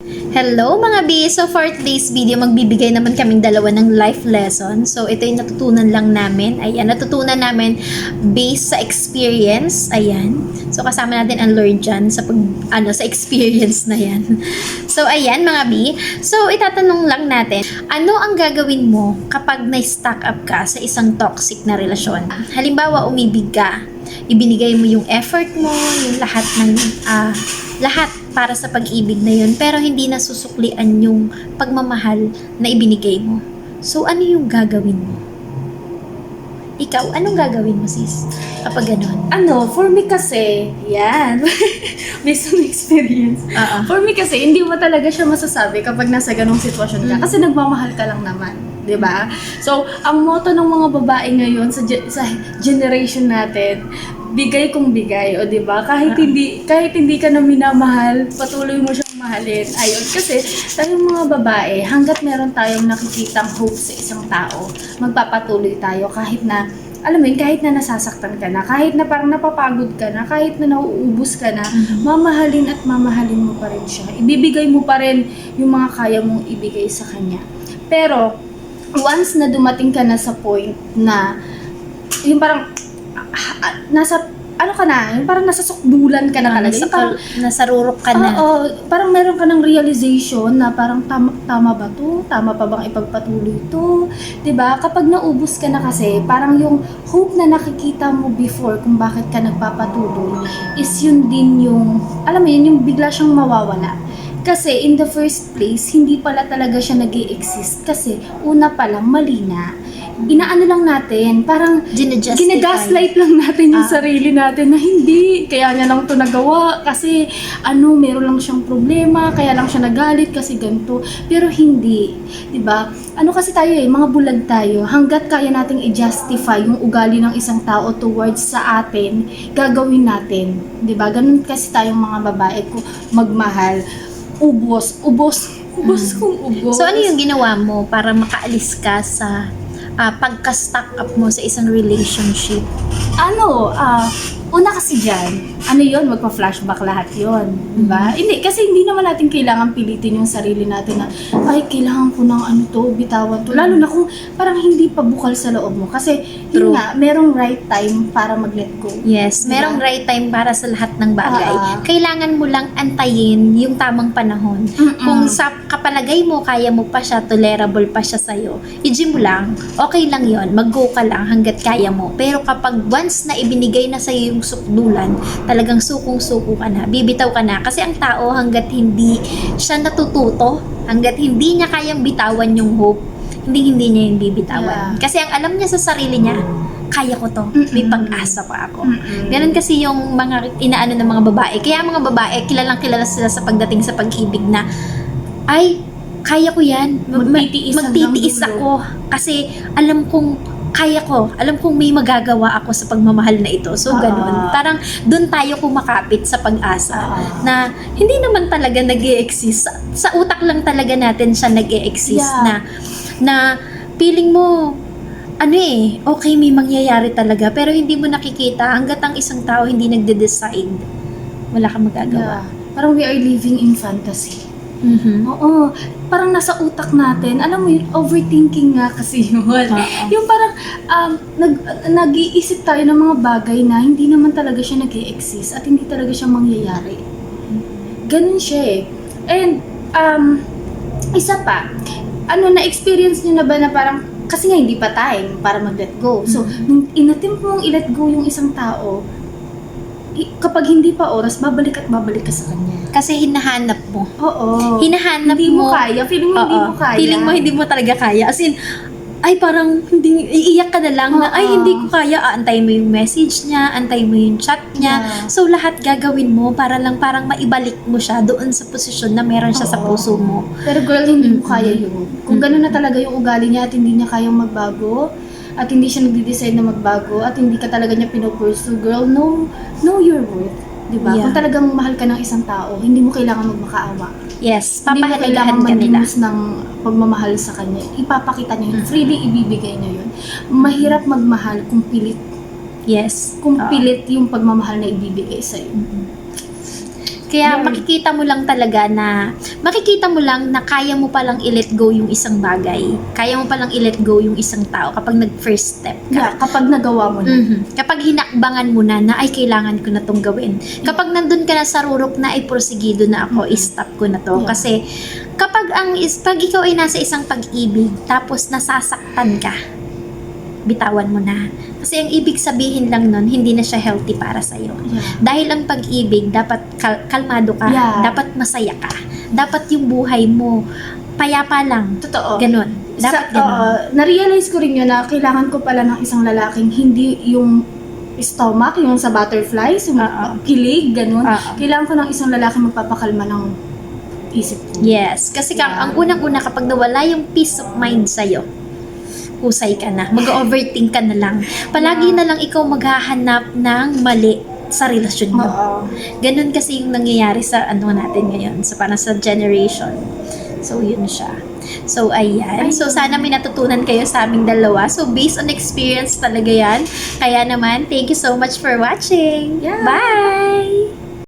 Hello mga B! So for today's video, magbibigay naman kaming dalawa ng life lesson. So ito yung natutunan lang namin. Ayan, natutunan namin based sa experience. Ayan. So kasama natin ang Lord dyan sa, pag, ano, sa experience na yan. So ayan mga B. So itatanong lang natin, ano ang gagawin mo kapag na-stack up ka sa isang toxic na relasyon? Halimbawa, umibig ka. Ibinigay mo yung effort mo, yung lahat ng ah, lahat para sa pag-ibig na yun, pero hindi nasusuklian yung pagmamahal na ibinigay mo. So, ano yung gagawin mo? Ikaw, anong gagawin mo, sis? Kapag ganon? Ano, for me kasi, yan. Based on experience. Oo. For me kasi, hindi mo talaga siya masasabi kapag nasa ganong sitwasyon ka. Mm. Kasi nagmamahal ka lang naman. 'di ba? So, ang motto ng mga babae ngayon sa ge- sa generation natin, bigay kung bigay, o 'di ba? Kahit Ah. hindi kahit hindi ka na minamahal, patuloy mo siyang mahalin. Ayun, kasi tayong mga babae, hangga't meron tayong nakikitang hope sa isang tao, magpapatuloy tayo kahit na alam mo yun, kahit na nasasaktan ka na, kahit na parang napapagod ka na, kahit na nauubos ka na, Mhm. mamahalin at mamahalin mo pa rin siya. Ibibigay mo pa rin yung mga kaya mong ibigay sa kanya. Pero, once na dumating ka na sa point na, yung parang, ah, ah, nasa, ano ka na, yung parang nasa sukdulan ka na Ah, talaga. nasa, Yung parang, nasa rurok ka na. Oo, parang meron ka ng realization na parang tama, tama ba to? Tama pa bang ipagpatuloy to? 'Di ba? Kapag naubos ka na kasi, parang yung hope na nakikita mo before kung bakit ka nagpapatuloy is yun din yung, alam mo yun, yung bigla siyang mawawala. Kasi in the first place, hindi pala talaga siya nag exist kasi una pa lang mali na. Inaano lang natin, parang. Ginagaslight lang natin yung Ah. sarili natin na hindi, kaya niya lang to nagawa kasi ano, meron lang siyang problema, kaya lang siya nagalit kasi ganito. Pero hindi, 'di ba? Ano kasi tayo eh, mga bulag tayo. Hangga't kaya nating i-justify yung ugali ng isang tao towards sa atin, gagawin natin. 'Di ba? Ganun kasi tayong mga babae ko magmahal. Ubos, ubos, ubos kung ubos. So, ano yung ginawa mo para makaalis ka sa ah, pagka-stuck up mo sa isang relationship? ano, ah, una kasi dyan, ano yon magpa-flashback lahat yon di ba? Hindi, kasi hindi naman natin kailangan pilitin yung sarili natin na, ay, kailangan ko ng ano to, bitawan to. Lalo na kung parang hindi pa bukal sa loob mo. Kasi, True. yun nga, merong right time para mag-let go. Yes, Diba? merong right time para sa lahat ng bagay. Ah. Kailangan mo lang antayin yung tamang panahon. Mm-mm. Kung sa kapalagay mo, kaya mo pa siya, tolerable pa siya sa'yo, i-gym mo lang, okay lang yon mag-go ka lang hanggat kaya mo. Pero kapag once na ibinigay na sa'yo yung sukdulan, talagang sukong-suko ka na, bibitaw ka na. Kasi ang tao hanggat hindi siya natututo, hanggat hindi niya kayang bitawan yung hope, hindi hindi niya yung bibitawan. Yeah. Kasi ang alam niya sa sarili niya, kaya ko to, may Mm-mm. pag-asa pa ako. Mm-mm. Ganun kasi yung mga inaano ng mga babae. Kaya mga babae, kilalang kilala sila sa pagdating sa pag-ibig na, ay, kaya ko yan. Ma- ma- Magtitiis magtitiis dulo." ako. Kasi alam kong kaya ko. Alam kong may magagawa ako sa pagmamahal na ito. So, Ah. ganun. Parang doon tayo kumakapit sa pag-asa Ah. na hindi naman talaga nag exist sa, sa utak lang talaga natin siya nag exist Yeah. na na feeling mo ano eh, okay may mangyayari talaga pero hindi mo nakikita hanggat ang isang tao hindi nagde-decide wala kang magagawa. Yeah. Parang we are living in fantasy. Mhm. Oo, parang nasa utak natin. Alam mo yun, overthinking nga kasi yun. Oo. Yung parang um, nag, nag-iisip tayo ng mga bagay na hindi naman talaga siya nag exist at hindi talaga siya mangyayari. Ganun siya eh. And, um, isa pa, ano, na-experience nyo na ba na parang, kasi nga hindi pa time para mag-let go. So, Mhm. nung inattempt mong i-let go yung isang tao, kapag hindi pa oras, babalik at babalik ka sa kanya. Kasi hinahanap mo. Oo. Hinahanap hindi mo mo. kaya. Feeling mo hindi Oo. mo kaya. Feeling mo hindi mo talaga kaya. As in, ay parang hindi, iiyak ka na lang na, ay Oo. hindi ko kaya. Antay mo yung message niya, antay mo yung chat niya. Yeah. So lahat gagawin mo para lang parang maibalik mo siya doon sa posisyon na meron siya sa Oo. puso mo. Pero girl, hindi mo kaya yun. Kung gano'n na talaga yung ugali niya at hindi niya kayang magbago, at hindi siya nagde-decide na magbago, at hindi ka talaga niya pinopursue, girl, know, know your worth. Diba? Yeah. Kung talagang mahal ka ng isang tao, hindi mo kailangan magmakaawa. Yes, Hindi papahalagahan ka nila. mag ng pagmamahal sa kanya. Ipapakita niya yun. Mm. Freely ibibigay niya yun. Mahirap magmahal kung pilit. Yes. Kung Oo. pilit yung pagmamahal na ibibigay sa'yo. Mhm. Kaya Yeah. makikita mo lang talaga na, makikita mo lang na kaya mo palang i-let go yung isang bagay. Kaya mo palang i-let go yung isang tao kapag nag-first step ka. Yeah, kapag nagawa mo na. Mhm. Kapag hinakbangan mo na na ay kailangan ko na tong gawin. Kapag nandun ka na sa rurok na ay porsigido na ako, Mhm. i-stop ko na to. Yeah. Kasi kapag ang is pag ikaw ay nasa isang pag-ibig tapos nasasaktan ka, bitawan mo na. Kasi ang ibig sabihin lang nun, hindi na siya healthy para sa iyo. Yeah. Dahil ang pag-ibig, dapat kal- kalmado ka, Yeah. dapat masaya ka. Dapat yung buhay mo payapa lang. Totoo. Ganon. Sa, Dapat ganon. oo, na-realize ko rin yun na kailangan ko pala ng isang lalaking hindi yung stomach, yung sa butterflies, yung Oo. kilig, ganun. Oo. Kailangan ko ng isang lalaki magpapakalma ng isip ko. Yes. Kasi ka, Yeah. ang unang-una kapag nawala yung peace of mind sa'yo, husay ka na. Mag-overthink ka na lang. Palagi na lang ikaw maghahanap ng mali sa relasyon mo. Oo. Ganun kasi yung nangyayari sa ano natin ngayon, sa parang sa generation. So, yun siya. So, ayan. So, sana may natutunan kayo sa aming dalawa. So, based on experience talaga yan. Kaya naman, thank you so much for watching. Yeah. Bye!